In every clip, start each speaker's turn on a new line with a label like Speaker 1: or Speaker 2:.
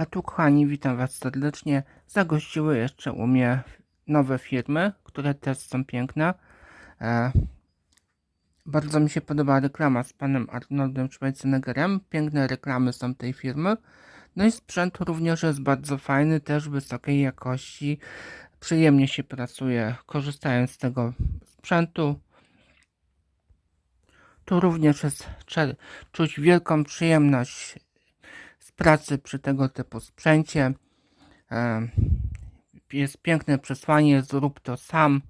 Speaker 1: A tu kochani, witam Was serdecznie. Zagościły jeszcze u mnie nowe firmy, które też są piękne. E, bardzo mi się podoba reklama z panem Arnoldem Schwarzeneggerem. Piękne reklamy są tej firmy. No i sprzęt również jest bardzo fajny, też wysokiej jakości. Przyjemnie się pracuje korzystając z tego sprzętu. Tu również jest czuć wielką przyjemność pracy przy tego typu sprzęcie. Jest piękne przesłanie, zrób to sam.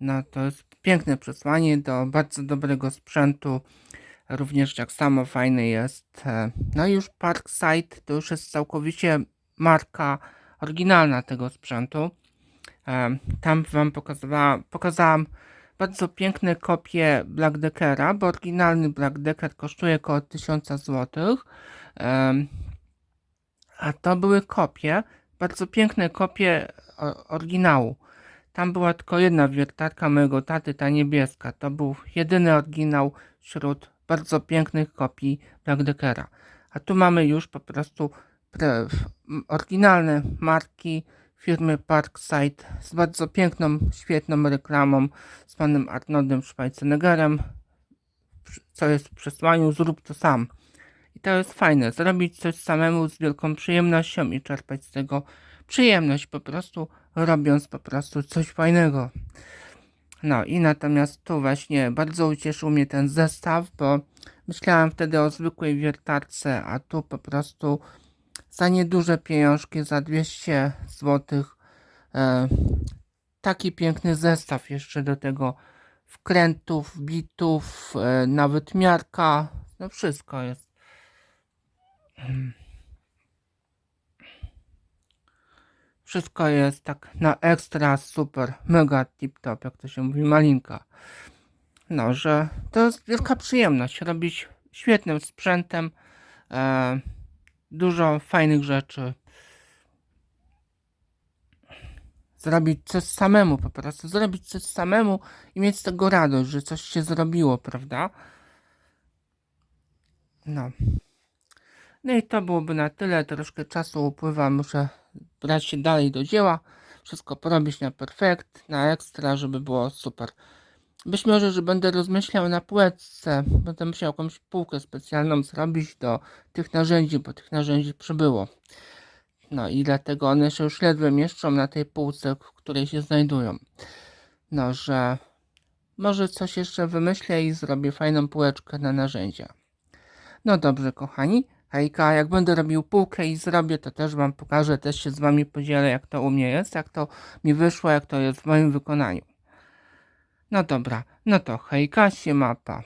Speaker 1: No to jest piękne przesłanie do bardzo dobrego sprzętu. Również tak samo fajny jest. e, No i już Parkside to już jest całkowicie marka oryginalna tego sprzętu. Tam wam pokazywała, pokazałam bardzo piękne kopie Black Deckera, bo oryginalny Black Decker kosztuje około 1000 zł. A to były kopie, bardzo piękne kopie oryginału. Tam była tylko jedna wiertarka mojego taty, ta niebieska. To był jedyny oryginał wśród bardzo pięknych kopii Black Deckera. A tu mamy już po prostu oryginalne marki firmy Parkside z bardzo piękną, świetną reklamą z panem Arnoldem Schwarzeneggerem, co jest w przesłaniu zrób to sam. I to jest fajne, zrobić coś samemu z wielką przyjemnością i czerpać z tego przyjemność po prostu robiąc po prostu coś fajnego. No i natomiast tu właśnie bardzo ucieszył mnie ten zestaw, bo myślałem wtedy o zwykłej wiertarce, a tu po prostu za nieduże pieniążki, za 200 zł e, taki piękny zestaw jeszcze do tego wkrętów, bitów, e, nawet miarka, no wszystko jest. Wszystko jest tak na ekstra, super, mega tip top, jak to się mówi, malinka. No, że to jest wielka przyjemność robić świetnym sprzętem e, dużo fajnych rzeczy. Zrobić coś samemu, po prostu zrobić coś samemu i mieć z tego radość, że coś się zrobiło, prawda? No. No i to byłoby na tyle. Troszkę czasu upływa. Muszę brać się dalej do dzieła. Wszystko porobić na perfekt, na ekstra, żeby było super. Być może, że będę rozmyślał na półeczce. Będę musiał jakąś półkę specjalną zrobić do tych narzędzi, bo tych narzędzi przybyło. No i dlatego one się już ledwo mieszczą na tej półce, w której się znajdują. No, że może coś jeszcze wymyślę i zrobię fajną półeczkę na narzędzia. No dobrze, kochani. Hejka, jak będę robił półkę i zrobię, to też wam pokażę, też się z wami podzielę, jak to u mnie jest, jak to mi wyszło, jak to jest w moim wykonaniu. No dobra, no to hejka się mapa.